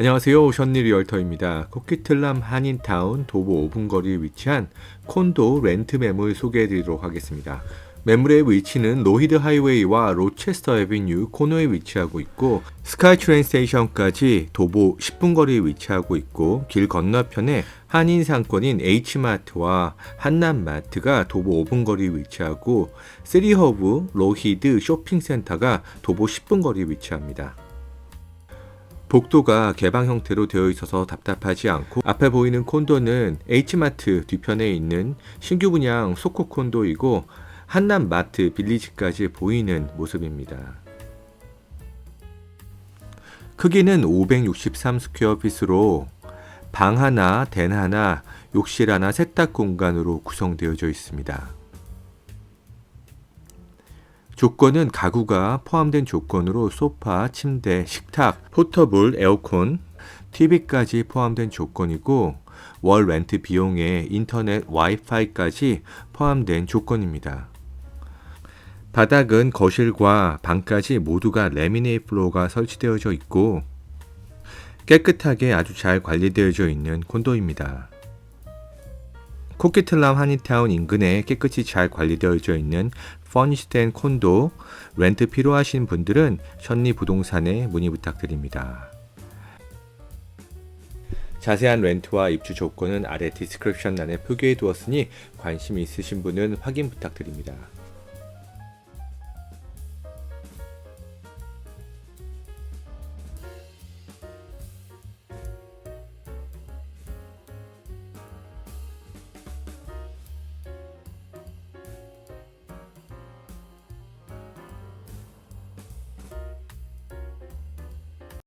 안녕하세요. 션리 리얼터입니다. 코키틀람 한인타운 도보 5분 거리에 위치한 콘도 렌트 매물 소개해 드리도록 하겠습니다. 매물의 위치는 로히드 하이웨이와 로체스터 에비뉴 코너에 위치하고 있고 스카이 트레인 스테이션까지 도보 10분 거리에 위치하고 있고 길 건너편에 한인 상권인 H마트와 한남마트가 도보 5분 거리에 위치하고 쓰리허브 로히드 쇼핑센터가 도보 10분 거리에 위치합니다. 복도가 개방 형태로 되어 있어서 답답하지 않고 앞에 보이는 콘도는 H마트 뒤편에 있는 신규 분양 소코 콘도이고 한남 마트 빌리지까지 보이는 모습입니다. 크기는 563 스퀘어핏으로 방 하나, 덴 하나, 욕실 하나, 세탁 공간으로 구성되어져 있습니다. 조건은 가구가 포함된 조건으로 소파, 침대, 식탁, 포터블, 에어컨, TV까지 포함된 조건이고 월 렌트 비용에 인터넷 와이파이까지 포함된 조건입니다. 바닥은 거실과 방까지 모두가 레미네이트 플로어가 설치되어져 있고 깨끗하게 아주 잘 관리되어져 있는 콘도입니다. 코키틀람 한인타운 인근에 깨끗이 잘 관리되어져 있는 퍼니시된 콘도 렌트 필요하신 분들은 션리 부동산에 문의 부탁드립니다. 자세한 렌트와 입주 조건은 아래 디스크립션란에 표기해 두었으니 관심 있으신 분은 확인 부탁드립니다.